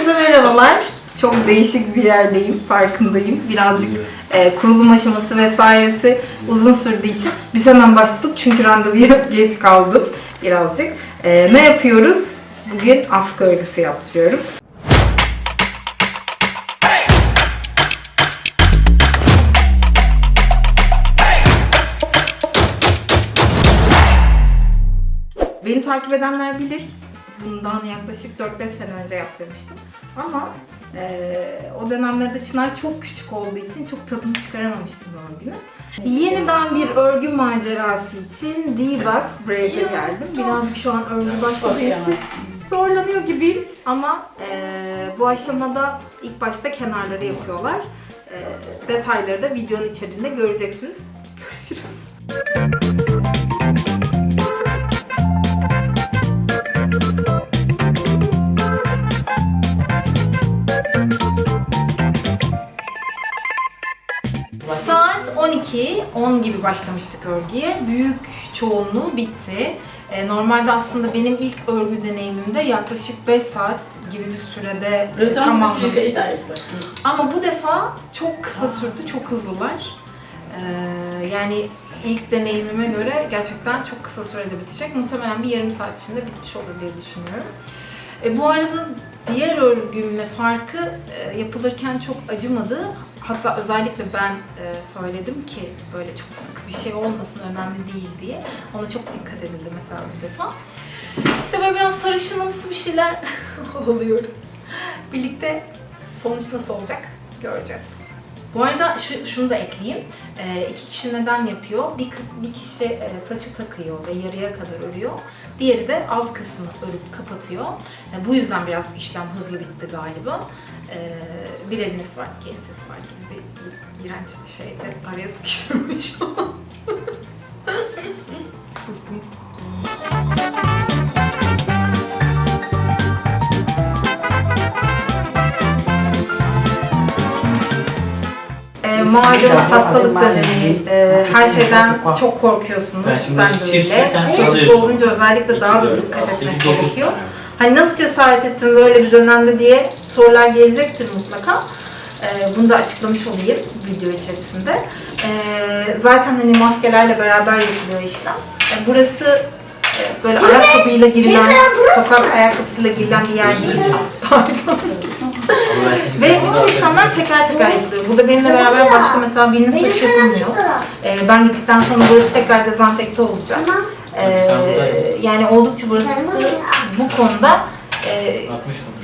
Herkese merhabalar. Çok değişik bir yerdeyim, farkındayım. Birazcık e, kurulum aşaması vesairesi uzun sürdüğü için biz hemen başladık çünkü randevuya geç kaldım birazcık. E, ne yapıyoruz? Bugün Afrika örgüsü yaptırıyorum. Beni takip edenler bilir. Bundan yaklaşık 4-5 sene önce yaptırmıştım. Ama eee, o dönemlerde Çınar çok küçük olduğu için çok tadını çıkaramamıştım örgünün. Yeniden bir örgü macerası için D-Box Braid'e geldim. Birazcık şu an örgü başladığı için zorlanıyor gibiyim. Ama eee, bu aşamada ilk başta kenarları yapıyorlar. Eee, detayları da videonun içerisinde göreceksiniz. Görüşürüz. 12, 10 gibi başlamıştık örgüye. Büyük çoğunluğu bitti. Ee, normalde aslında benim ilk örgü deneyimimde yaklaşık 5 saat gibi bir sürede e, tamamlamıştım. Ama bu defa çok kısa sürdü, çok hızlılar. Ee, yani ilk deneyimime göre gerçekten çok kısa sürede bitecek. Muhtemelen bir yarım saat içinde bitmiş olur diye düşünüyorum. E, bu arada diğer örgümle farkı e, yapılırken çok acımadı. Hatta özellikle ben e, söyledim ki böyle çok sıkı bir şey olmasın önemli değil diye. Ona çok dikkat edildi mesela bu defa. İşte böyle biraz sarışınımsı bir şeyler oluyor. Birlikte sonuç nasıl olacak göreceğiz. Bu arada şu, şunu da ekleyeyim. Ee, iki kişi neden yapıyor? Bir, bir kişi e, saçı takıyor ve yarıya kadar örüyor. Diğeri de alt kısmı örüp kapatıyor. E, bu yüzden biraz işlem hızlı bitti galiba. E, bir eliniz var, iki eliniz var gibi bir iğrenç şeyde araya sıkıştırmış Sustum. Malum hastalık dönemi, e, her şeyden çok korkuyorsunuz. Ben de öyle. Çocuk olunca özellikle daha da dikkat etmek gerekiyor. Hani nasıl cesaret ettin böyle bir dönemde diye sorular gelecektir mutlaka. Ee, bunu da açıklamış olayım video içerisinde. Ee, zaten hani maskelerle beraber yapılıyor işlem. Ee, burası e, böyle ayakkabıyla girilen, sokak ayakkabısıyla girilen bir yer değil. Pardon. Ve bütün işlemler teker teker yapılıyor. Burada benimle beraber başka mesela birinin saçı yapılmıyor. Ee, ben gittikten sonra burası tekrar dezenfekte olacak. Ee, yani oldukça burası bu konuda e,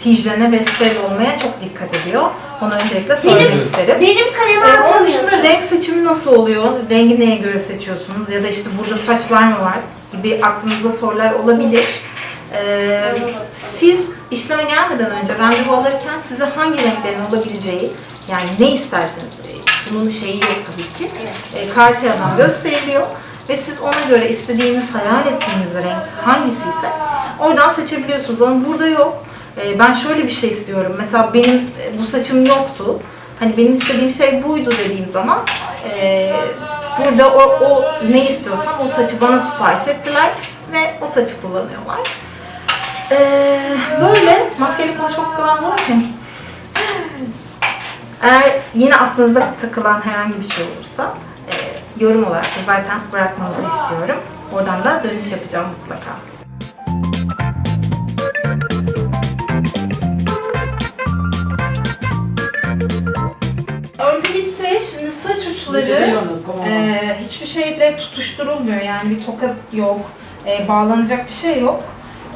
hijyene ve steril olmaya çok dikkat ediyor. Onu öncelikle söylemek Benim- isterim. Benim kalemi Ee, onun dışında renk seçimi nasıl oluyor? Rengi neye göre seçiyorsunuz? Ya da işte burada saçlar mı var? Gibi aklınızda sorular olabilir. Ee, siz işleme gelmeden önce randevu alırken size hangi renklerin olabileceği, yani ne isterseniz, bunun şeyi yok tabii ki. E, kartiyadan gösteriliyor ve siz ona göre istediğiniz, hayal ettiğiniz renk hangisi ise oradan seçebiliyorsunuz. Ama burada yok. E, ben şöyle bir şey istiyorum. Mesela benim e, bu saçım yoktu. Hani benim istediğim şey buydu dediğim zaman e, burada o, o ne istiyorsam o saçı bana sipariş ettiler ve o saçı kullanıyorlar. E, böyle maskeli konuşmak o kadar zor ki. Eğer yine aklınıza takılan herhangi bir şey olursa e, yorum olarak da zaten bırakmanızı istiyorum. Oradan da dönüş yapacağım mutlaka. Örgü bitti. Şimdi saç uçları e, hiçbir şeyle tutuşturulmuyor. Yani bir toka yok, e, bağlanacak bir şey yok.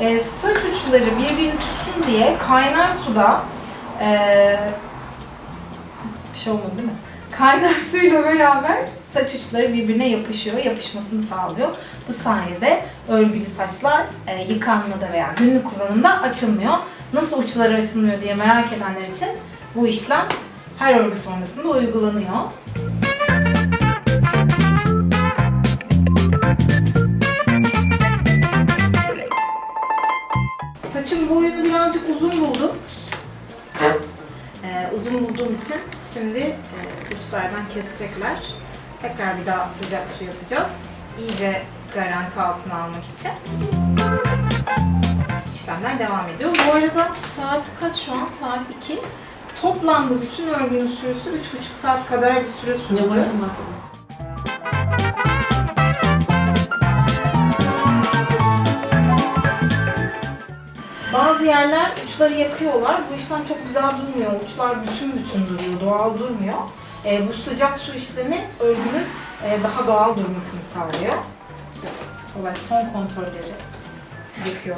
E, saç uçları birbirini tutsun diye kaynar suda e, bir şey olmadı değil mi? Kaynar suyla beraber saç uçları birbirine yapışıyor, yapışmasını sağlıyor. Bu sayede örgülü saçlar e, yıkanmada veya günlük kullanımda açılmıyor. Nasıl uçları açılmıyor diye merak edenler için bu işlem her örgü sonrasında uygulanıyor. Bulduğum için şimdi e, uçlardan kesecekler. Tekrar bir daha sıcak su yapacağız. İyice garanti altına almak için. işlemler devam ediyor. Bu arada saat kaç şu an? Saat 2. Toplamda bütün örgünün süresi 3,5 saat kadar bir süre sürüyor. Bazı yerler uçları yakıyorlar. Bu işlem çok güzel durmuyor. Uçlar bütün bütün duruyor, doğal durmuyor. Ee, bu sıcak su işlemi örgünün e, daha doğal durmasını sağlıyor. Olay son kontrolleri yapıyor.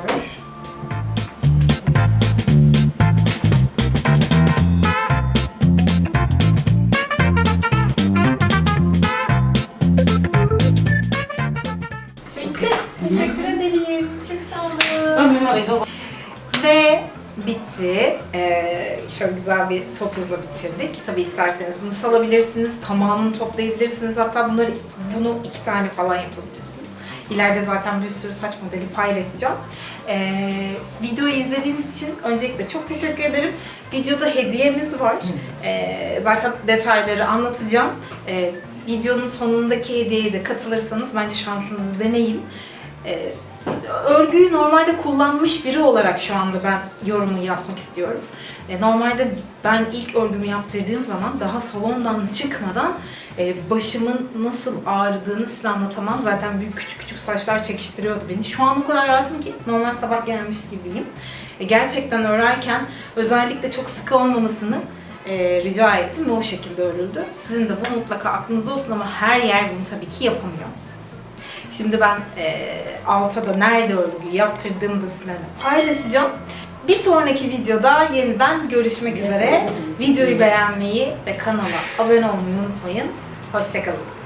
Ve bitti. Ee, şöyle güzel bir topuzla bitirdik. Tabii isterseniz bunu salabilirsiniz, tamamını toplayabilirsiniz. Hatta bunları bunu iki tane falan yapabilirsiniz. İleride zaten bir sürü saç modeli paylaşacağım. Ee, videoyu izlediğiniz için öncelikle çok teşekkür ederim. Videoda hediyemiz var. Ee, zaten detayları anlatacağım. Ee, videonun sonundaki hediyeye de katılırsanız bence şansınızı deneyin. Ee, örgüyü normalde kullanmış biri olarak şu anda ben yorumu yapmak istiyorum. E, normalde ben ilk örgümü yaptırdığım zaman daha salondan çıkmadan e, başımın nasıl ağrıdığını size anlatamam. Zaten büyük küçük küçük saçlar çekiştiriyordu beni. Şu an o kadar rahatım ki normal sabah gelmiş gibiyim. E, gerçekten örerken özellikle çok sıkı olmamasını rica ettim ve o şekilde örüldü. Sizin de bu mutlaka aklınızda olsun ama her yer bunu tabii ki yapamıyor. Şimdi ben e, alta da nerede örgü yaptırdığımı da sizinle paylaşacağım. Bir sonraki videoda yeniden görüşmek üzere. Videoyu beğenmeyi ve kanala abone olmayı unutmayın. Hoşçakalın.